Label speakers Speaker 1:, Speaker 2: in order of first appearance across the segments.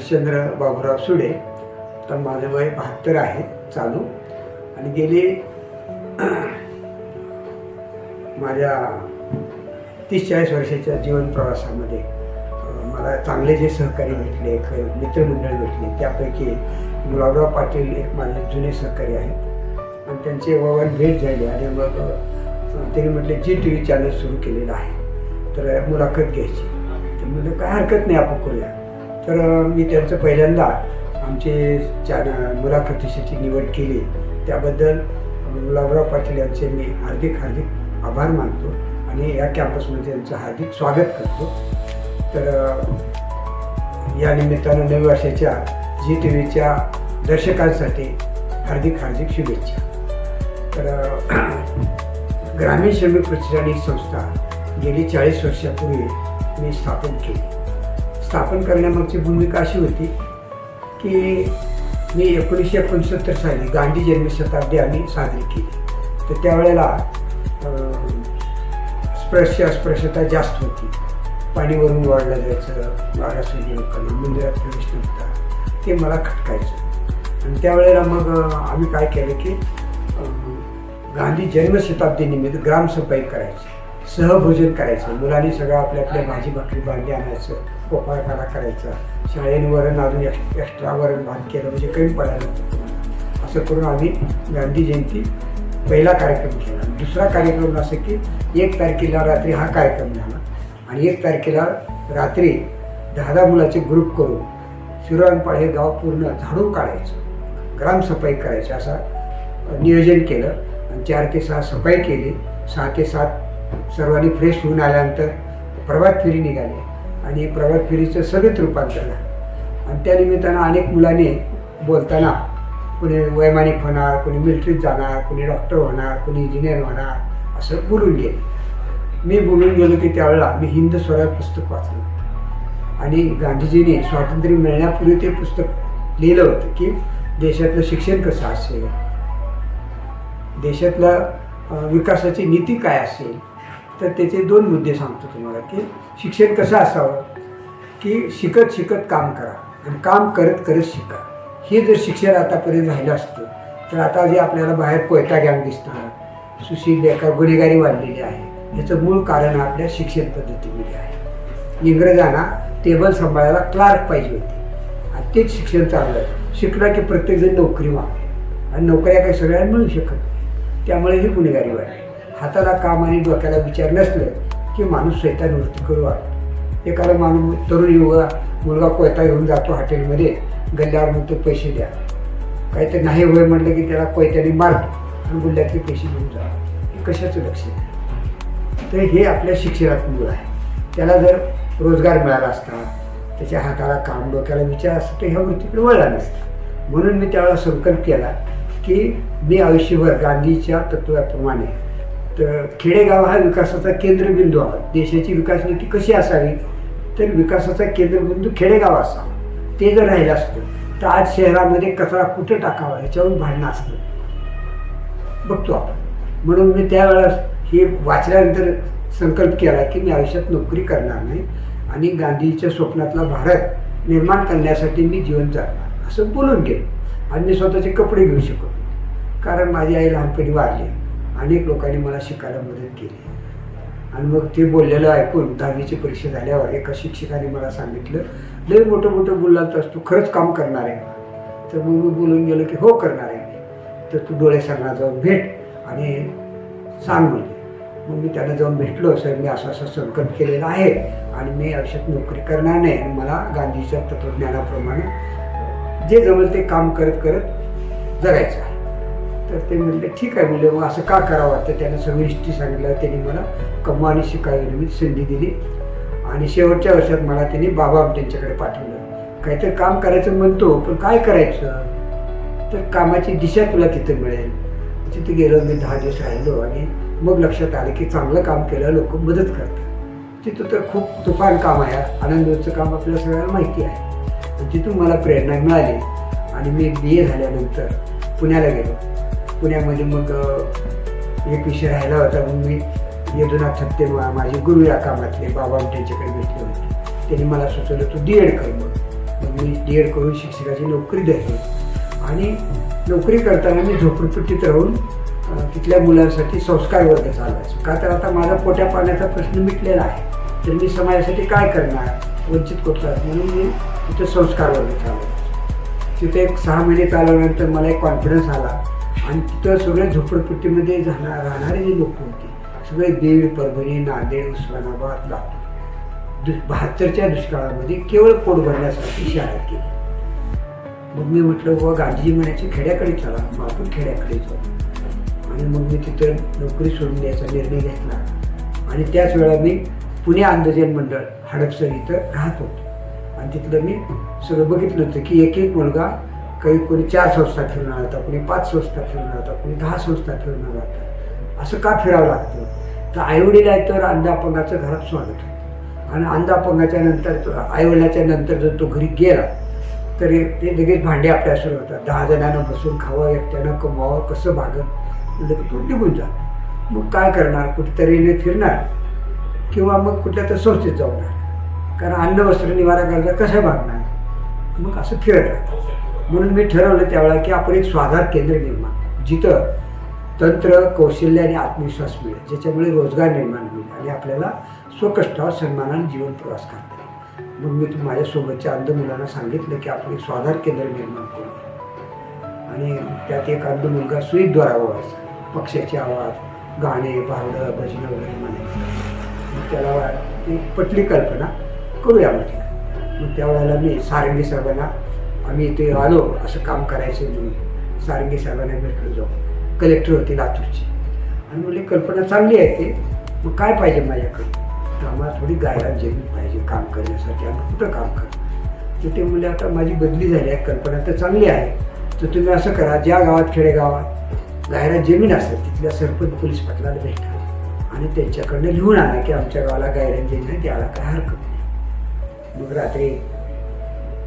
Speaker 1: हरिश्चंद्र बाबूराव सुडे. तर माझं वय बहात्तर आहे चालू. आणि गेले माझ्या तीस चाळीस वर्षाच्या जीवन प्रवासामध्ये मला चांगले जे सहकारी भेटले एक मित्रमंडळ भेटले त्यापैकी गुलाबराव पाटील एक माझे जुने सहकारी आहेत. आणि त्यांचे ववन भेट झाली आणि मग त्यांनी म्हटले जी टी व्ही चॅनल सुरू केलेलं आहे तर मुलाखत घ्यायची. तर म्हटलं काय हरकत नाही आपण करूया. तर मी त्यांचं पहिल्यांदा आमचे चॅनल मुलाखतीसाठी निवड केली. त्याबद्दल गुलाबराव पाटील यांचे मी हार्दिक हार्दिक आभार मानतो आणि या कॅम्पसमध्ये यांचं हार्दिक स्वागत करतो. तर या निमित्तानं नव्या वर्षाच्या जी टी व्हीच्या दर्शकांसाठी हार्दिक हार्दिक शुभेच्छा. तर ग्रामीण श्रमिक प्रतिष्ठान ही संस्था गेली चाळीस वर्षापूर्वी मी स्थापन केली. स्थापन करण्यामागची भूमिका अशी होती की मी एकोणीसशे एकोणसत्तर साली गांधी जन्मशताब्दी आम्ही साजरी केली. तर त्यावेळेला स्पर्श अस्पृश्यता जास्त होती. पाणीवरून वाढलं जायचं मागासवर्गीय लोकांना मंदिरात प्रवेश नव्हता. ते मला खटकायचं. आणि त्यावेळेला मग आम्ही काय केलं की अं, गांधी जन्मशताब्दीनिमित्त ग्रामसफाई करायची. सहभोजन करायचं. मुलांनी सगळं आपल्या आपल्या भाजी भाकरी भांडी आणायचं कोपाळखाना करायचा. शाळेने वरण अजून एक्स एक्स्ट्रा वरण भात केलं म्हणजे कमी पडायला तुम्हाला. असं करून आम्ही गांधी जयंती पहिला कार्यक्रम केला. दुसरा कार्यक्रम असं की एक तारखेला रात्री हा कार्यक्रम झाला आणि एक तारखेला रात्री दहा दहा मुलाचे ग्रुप करून शिरोणपाड हे गाव पूर्ण झाडून काढायचं. ग्रामसफाई करायची असा नियोजन केलं आणि चार ते सहा सफाई केली. सहा ते सात सर्वांनी फ्रेश होऊन आल्यानंतर प्रभात फेरी निघाली आणि प्रभात फेरीचं सगळेच रूपांतर झालं. आणि त्या निमित्तानं अनेक मुलांनी बोलताना कोणी वैमानिक होणार कोणी मिलिटरीत जाणार कोणी डॉक्टर होणार कोणी इंजिनियर होणार असं बोलून गेले. मी बोलून गेलो की त्यावेळेला मी हिंद स्वराज पुस्तक वाचलं. आणि गांधीजीने स्वातंत्र्य मिळण्यापूर्वी ते पुस्तक लिहिलं होतं की देशातलं शिक्षण कसं असेल? देशातलं विकासाची नीती काय असेल? तर त्याचे दोन मुद्दे सांगतो तुम्हाला की शिक्षण कसं असावं? की शिकत शिकत काम करा आणि काम करत करत शिका. हे जर शिक्षण आतापर्यंत राहिलं असतं तर आता जे आपल्याला बाहेर कोयता गॅंग दिसतो सुशील बेकार गुन्हेगारी वाढलेली आहे याचं मूळ कारण आपल्या शिक्षण पद्धतीमध्ये आहे. इंग्रजांना टेबल सांभाळायला क्लार्क पाहिजे होते. आणि तेच शिक्षण चाललं आहे. शिकलं की प्रत्येकजण नोकरी मागते. आणि नोकऱ्या काही सगळ्यांना मिळू शकत नाही. त्यामुळे ही गुन्हेगारी वाढली. हाताला काम आणि डोक्याला विचार नसलं की माणूस शैतान नृत्य करू वाटतो एखादा माणूस तरुण युवा मुलगा कोयता घेऊन जातो हॉटेलमध्ये गल्ल्यावर म्हणतो पैसे द्या. काहीतरी नाही होय म्हटलं की त्याला कोयत्याने मारतो आणि गुल्ल्यातले पैसे घेऊन जा हे कशाचं लक्ष द्या तर हे आपल्या शिक्षणात मूळ आहे. त्याला जर रोजगार मिळाला असता त्याच्या हाताला काम डोक्याला विचार असतो तर ह्या वृत्तीकडे वळला नसता. म्हणून मी त्यावेळेला संकल्प केला की मी आयुष्यभर गांधीच्या तत्वाप्रमाणे तर खेडेगाव हा विकासाचा केंद्रबिंदू आहे. देशाची विकास नीती कशी असावी? तर विकासाचा केंद्रबिंदू खेडेगाव असावा. ते जर राहिलं असतं तर आज शहरामध्ये कचरा कुठं टाकावा? ह्याच्यावरून भांडणं असतं. बघतो आपण. म्हणून मी त्यावेळेस हे वाचल्यानंतर संकल्प केला की मी आयुष्यात नोकरी करणार नाही आणि गांधीच्या स्वप्नातला भारत निर्माण करण्यासाठी मी जीवन जगणार. असं बोलून गेलो. आणि मी स्वतःचे कपडे घेऊ शकतो कारण माझी आई लहानपणी वारली. अनेक लोकांनी मला शिकायला मदत केली. आणि मग ते बोललेलं ऐकून दहावीची परीक्षा झाल्यावर एका शिक्षकाने मला सांगितलं लय मोठं मोठं बोलला तर तू खरंच काम करणार आहे का? तर मग मी बोलून गेलो की हो करणार आहे मी. तर तू डोळे सरांना जाऊन भेट आणि सांग म्हणजे मग मी त्यांना जाऊन भेटलो सर मी असं असं संकल्प केलेला आहे आणि मी आयुष्यात नोकरी करणार नाही आणि मला गांधीच्या तत्त्वज्ञानाप्रमाणे जे जमेल ते काम करत करत जगायचं आहे. तर ते म्हटलं ठीक आहे म्हणलं मग असं का करावं? तर त्यानं सविष्टी सांगितलं त्यांनी मला कम्मा आणि शिकायनिमित्त संधी दिली. आणि शेवटच्या वर्षात मला त्यांनी बाबा त्यांच्याकडे पाठवलं. काहीतरी काम करायचं म्हणतो पण काय करायचं? तर कामाची दिशा तुला तिथं मिळेल. तिथे गेलो मी दहा दिवस राहिलो आणि मग लक्षात आलं की चांगलं काम केलं लोक मदत करतात. तिथं तर खूप तुफान काम आहे आनंदचं काम आपल्याला सगळ्यांना माहिती आहे. तिथून मला प्रेरणा मिळाली आणि मी बी ए झाल्यानंतर पुण्याला गेलो. पुण्यामध्ये मग एक विषय राहिला होता. मग मी यदुनाथ थत्ते माझे गुरु या कामातले बाबा त्यांच्याकडे भेटले होते. त्यांनी मला सुचवलं तू डी एड कर मग. मग मी डी एड करून शिक्षकाची नोकरी द्यायची आणि नोकरी करताना मी झोपडपट्टीत राहून तिथल्या मुलांसाठी संस्कार वर्ग चालवायचो. का तर आता माझा पोट्या पाण्याचा प्रश्न मिटलेला आहे. तर मी समाजासाठी काय करणार? वंचित कुठला म्हणून मी तिथं संस्कार वर्ग चालवायचो. तिथे एक सहा महिने चालवल्यानंतर मला एक कॉन्फिडन्स आला. आणि तिथं सगळ्या झोपडपट्टीमध्ये झाला राहणारे जे लोक होते सगळे बीड परभणी नांदेड उस्मानाबाद लातूर. दु बहात्तरच्या दुष्काळामध्ये केवळ पोट भरण्यासाठी शाळा केली. मग मी म्हटलं बाबा गांधीजी म्हणायचे खेड्याकडे चला मग आपण खेड्याकडे जाऊ. आणि मग मी तिथं नोकरी सोडून द्यायचा निर्णय घेतला. आणि त्याच वेळा मी पुणे अंधजन मंडळ हडपसर इथं राहत होतो. आणि तिथलं मी सगळं बघितलं होतं की एक एक मुलगा काही कोणी चार संस्था फिरणार आला होता कोणी पाच संस्था फिरून आला होता कोणी दहा संस्था फिरून आला होता. असं का फिरावं लागतं? तर आईवडील आहे तर अंधापंगाचं घरात स्वागत होतं. आणि अंधापंगाच्या नंतर तो आईवडिलाच्या नंतर जर तो घरी गेला तर ते लगेच भांडे आपल्या सुरू होतात. दहा जणांना बसून खावं एकट्यानं कमवावं कसं भागत म्हणलं तो निघून जा मग काय करणार? कुठेतरी फिरणार. किंवा मग कुठल्या तर संस्थेत जाऊन राहणार. कारण अन्न वस्त्र निवारा गरजा कसं भागणार? मग असं फिरत राहतं म्हणून मी ठरवलं त्यावेळेला की आपण एक स्वाधार केंद्र निर्माण जिथं तंत्र कौशल्य आणि आत्मविश्वास मिळेल ज्याच्यामुळे रोजगार निर्माण होईल आणि आपल्याला स्वकष्टावर सन्मानाने जीवन प्रवास करता येईल. मग मी माझ्यासोबतच्या अंध मुलांना सांगितलं की आपण एक स्वाधार केंद्र निर्माण करू आणि त्यात एक अंध मुलगा सुईद्वारा व्हायचा पक्ष्याचे आवाज गाणे भारुडं भजनं वगैरे म्हणायचं. मग त्याला ती पटली कल्पना करूया म्हटलं. मग त्यावेळेला मी सारंगी साहेबांना आम्ही इथे आलो असं काम करायचं म्हणून. सारंगी साहेबांना भेटलो जाऊ कलेक्टर होते लातूरची. आणि म्हणजे कल्पना चांगली आहे ते. मग काय पाहिजे माझ्याकडे? तर आम्हाला थोडी गायरान जमीन पाहिजे काम करण्यासाठी. आम्ही कुठं काम करणार? तर ते म्हणजे आता माझी बदली झाली आहे. कल्पना तर चांगली आहे. तर तुम्ही असं करा ज्या गावात खेडेगावात गायरान जमीन असेल तिथल्या सरपंच पोलीस पाटलाला भेटा. आणि त्यांच्याकडनं लिहून आणा की आमच्या गावाला गायरान जमीन आहे त्याला काय हरकत नाही. मग रात्री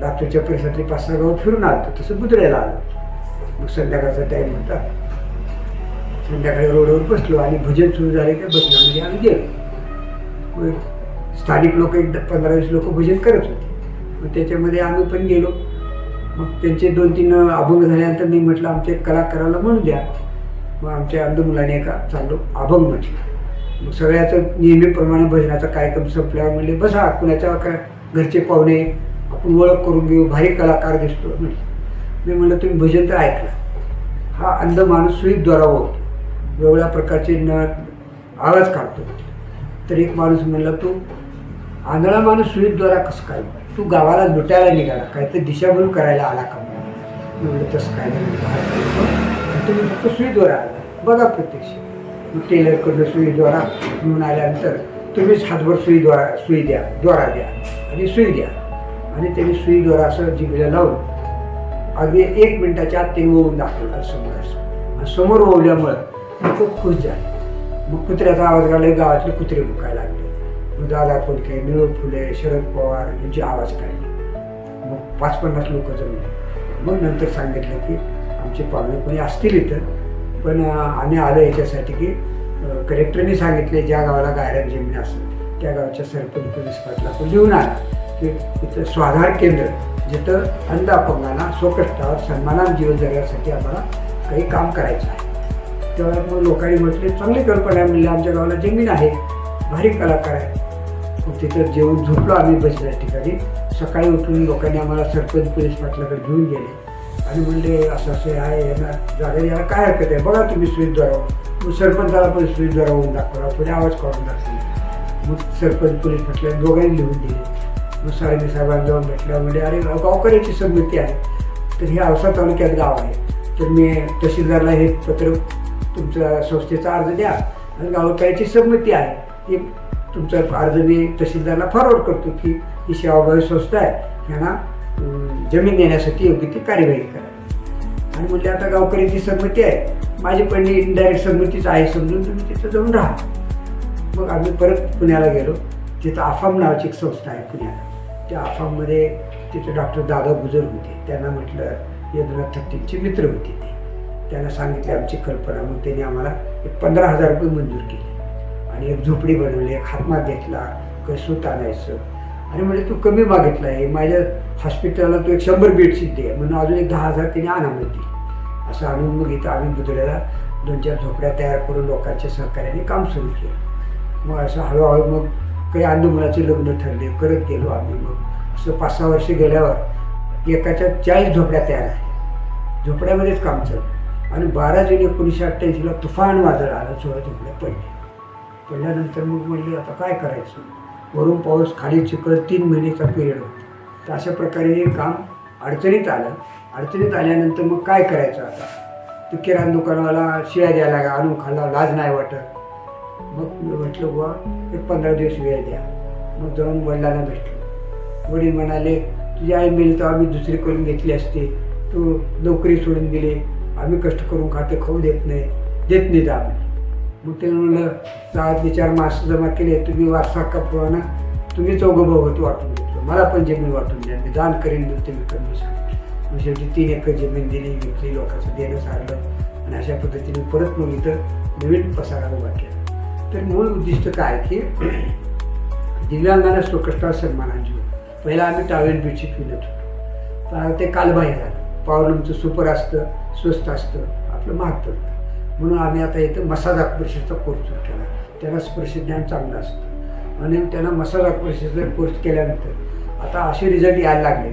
Speaker 1: लातूरच्या परिसरातली पाच सहा गावं फिरून आलो. तसं बुद्रेला आलो. मग संध्याकाळचा टाईम होता. संध्याकाळी रोडवर बसलो आणि भजन सुरू झाले की भजनामध्ये आम्ही गेलो. मग स्थानिक लोक एक पंधरा वीस लोक भजन करत होते. मग त्याच्यामध्ये आम्ही पण गेलो. मग त्यांचे दोन तीन अभंग झाल्यानंतर मी म्हटलं आमच्या कलाकाराला म्हणून द्या. मग आमच्या अंध मुलाने एका चाललो अभंग म्हटलं. मग सगळ्याचं नेहमीप्रमाणे भजनाचा कार्यक्रम संपल्यावर म्हणले बसा कुणाच्या काय घरचे पाहुणे आपण ओळख करून घेऊ भारी कलाकार दिसतो म्हटलं मी म्हणलं तुम्ही भजन तर ऐकलं. हा अंध माणूस सुईद्वारा होतो. वेगळ्या प्रकारचे न आवाज काढतो. तर एक माणूस म्हणला तू आंधळा माणूस सुईद्वारा कसं काय? तू गावाला लुटायला निघाला. काय तर दिशाभूल करायला आला का म्हणलं तसं काय नाही. तुम्ही फक्त सुईद्वारा आला. बघा प्रत्यक्ष. मग टेलरकडनं सुईद्वारा घेऊन आल्यानंतर तुम्हीच हातभर सुईद्वारा सुई द्या द्वारा द्या आणि सुई द्या. आणि त्यांनी सुईद्वारा असं जिभेला लावून. अगदी एक मिनिटाच्या आत त्यांनी ओवून दाखवलं समोर असं समोर ओवल्यामुळं मी खूप खुश झाले. मग कुत्र्याचा आवाज काढला गावातले कुत्रे मुकायला लागले. मग दादा कोणके निळू फुले शरद पवार यांचे आवाज काढले. मग पाच पन्नास लोक जमले. मग नंतर सांगितलं की आमचे पाहुणे कोणी असतील इथं पण आम्ही आलो याच्यासाठी की कलेक्टरने सांगितले ज्या गावाला गायरान जमीन असेल त्या गावच्या सरपंच पोलीस पाटला तो लिहून आला. इथं स्वाधार केंद्र जिथं अंध अपंगांना स्वकष्टावर सन्मानात जीवन जगण्यासाठी आम्हाला काही काम करायचं आहे. तेव्हा मग लोकांनी म्हटले चांगली कल्पना आहे म्हणले आमच्या गावाला जमीन आहे भारी कलाकार आहे. मग तिथं जेवून झोपलो आम्ही बसल्या ठिकाणी. सकाळी उठून लोकांनी आम्हाला सरपंच पोलीस पाटलाकडे घेऊन गेले. आणि म्हणले असं असं आहे यांना जागा याला काय हरकत आहे? बघा तुम्ही सुईद्वारा मग सरपंचाला पण सुईद्वारा होऊन दाखवला थोडे आवाज काढून दाखवले मग सरपंच पोलीस पाटला दोघांनी लिहून दिले. मग साहेबांना जाऊन भेटल्या म्हणजे अरे गाव- गावकऱ्याची संमती आहे. तर हे औसा तालुक्यात गाव आहे. तर मी तहसीलदारला हे पत्र तुमच्या संस्थेचा अर्ज द्या आणि गावकऱ्याची संमती आहे. ही तुमचा अर्ज मी तहसीलदारला फॉरवर्ड करतो की ही सेवाभावी संस्था आहे. यांना जमीन देण्यासाठी योग्य ती कार्यवाही करा. आणि म्हणजे आता गावकऱ्याची संमती आहे. माझी पण इनडायरेक्ट संमतीच आहे समजून तुम्ही तिथं जाऊन राहा. मग आम्ही परत पुण्याला गेलो. तिथं आफाम नावाची एक संस्था आहे पुण्याला. त्या आसाममध्ये तिथे डॉक्टर दादा गुजर होते. त्यांना म्हटलं यदुनाथ थत्तींचे मित्र होते ते. त्यांना सांगितले आमची कल्पना. मग त्यांनी आम्हाला एक पंधरा हजार रुपये मंजूर केले. आणि एक झोपडी बनवली एक हातमाग घेतला काही सूत आणायचं. आणि म्हणजे तू कमी मागितला आहे. माझ्या हॉस्पिटलला तू एक शंभर बेडशीट दे. म्हणून अजून एक दहा हजार त्यांनी अनामत दिली. असं आणून मग इथं आम्ही बुधड्याला दोन चार झोपड्या तयार करून लोकांच्या सहकार्याने काम सुरू केलं. मग असं हळूहळू मग काही अंधमुलाचे लग्न ठरले करत गेलो आम्ही मग. असं पाच सहा वर्ष गेल्यावर एकाच्या चाळीस झोपड्या तयार आहे झोपड्यामध्येच काम चाललं. आणि बारा जून एकोणीसशे अठ्ठ्याऐंशीला तुफान वादळ आलं सोळा झोपड्या पडले. पडल्यानंतर मग म्हणले आता काय करायचं? वरून पाऊस खाली चिखल तीन महिन्याचा पिरियड होता. तर अशा प्रकारे हे काम अडचणीत आलं. अडचणीत आल्यानंतर मग काय करायचं आता? तर किराणा दुकानवाला शिळ्या द्यायला आणून खाल्ला लाज नाही वाटत. मग मी म्हटलं बुवा एक पंधरा दिवस वेळ द्या. मग जाऊन वडिलांना भेटलो. वडील म्हणाले तुझी आई मिळेल तर आम्ही दुसरी करून घेतली असते. तू नोकरी सोडून दिली आम्ही कष्ट करून खाते खाऊ देत नाही. देत नाही तर आम्ही. मग ते म्हणलं गावातले चार माणसं जमा केले तुम्ही वारसा कपवाना तुम्ही चौघं भाऊ वाटून घेतलं. मला पण जमीन वाटून द्या. मी दान करीन नव्हते मी कमी सांगितलं. मग शेवटी तीन एकर जमीन दिली विकली लोकांचं देणं सारलं. आणि अशा पद्धतीने परत मग इथं नवीन पसारा उभा केला. तर मूळ उद्दिष्ट काय की दिव्यांगांना स्वकष्टावर सन्मानाची पहिला आम्ही टावेल बेडशीट विणत होतो. ते कालबाह्य झालं पावलमचं सुपर असतं स्वस्त असतं आपलं महाग पडतं म्हणून आम्ही आता इथं मसाज परिषदेचा कोर्स सुरू केला. त्याला स्पर्श ज्ञान चांगलं असतं. आणि त्यांना मसाज परिषदेचा कोर्स केल्यानंतर आता असे रिझल्ट यायला लागले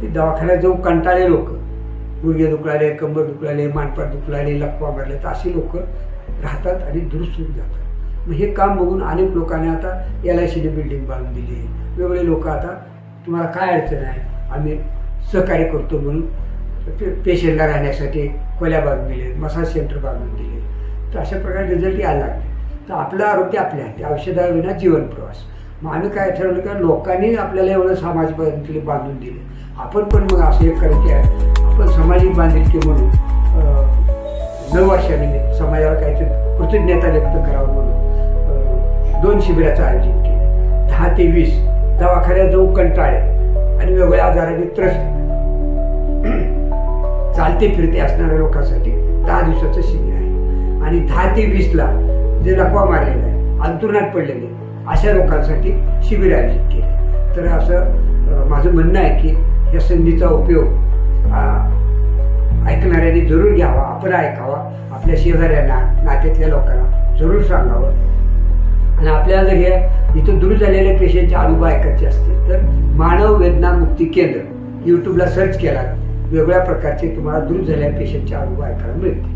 Speaker 1: की दवाखान्यात जाऊन कंटाळे लोक. गुडघे दुखलाले कंबर दुखलाले मानपाट दुखलाले लकवा मारले तर अशी लोक राहतात आणि दुरुस्त होऊन जातात. मग हे काम बघून अनेक लोकांनी आता एल आय सीने बिल्डिंग बांधून दिली वेगळे लोक आता तुम्हाला काय अडचण आहे आम्ही सहकार्य करतो म्हणून पे पेशंटला राहण्यासाठी खोल्या बांधून दिले मसाज सेंटर बांधून दिले. तर अशा प्रकारे रिझल्ट यायला लागले. तर आपलं आरोग्य आपल्या हाती औषधाविना जीवन प्रवास. मग आम्ही काय ठरवलं की लोकांनी आपल्याला एवढं समाज बांधिलकी बांधून दिले. आपण पण मग असं एक करायचे आहे. आपण सामाजिक बांधिलकी म्हणून नववर्षानिमित्त समाजाला काहीतरी कृतज्ञता व्यक्त करावं म्हणून दोन शिबिराचं आयोजन केलं. दहा ते वीस दवाखान्यात जाऊ कंटाळे आणि वेगवेगळ्या आजाराने त्रस्त. चालते फिरते असणाऱ्या लोकांसाठी दहा दिवसाचं शिबिर आहे. आणि दहा ते वीसला जे लकवा मारलेला आहे अंतुरणात पडलेले अशा लोकांसाठी शिबिर आयोजित केले. तर असं माझं म्हणणं आहे की या संधीचा उपयोग ऐकणाऱ्याने जरूर घ्यावा आपण ऐकावा आपल्या शेजाऱ्यांना नात्यातल्या लोकांना जरूर सांगावं. आणि आपल्याला जर हे इथं दूर झालेल्या पेशंटचे अनुभव ऐकायचे असतील तर मानव वेदना मुक्ती केंद्र यूट्यूबला सर्च केला वेगवेगळ्या प्रकारचे तुम्हाला दूर झालेल्या पेशंटचे अनुभव ऐकायला मिळतील.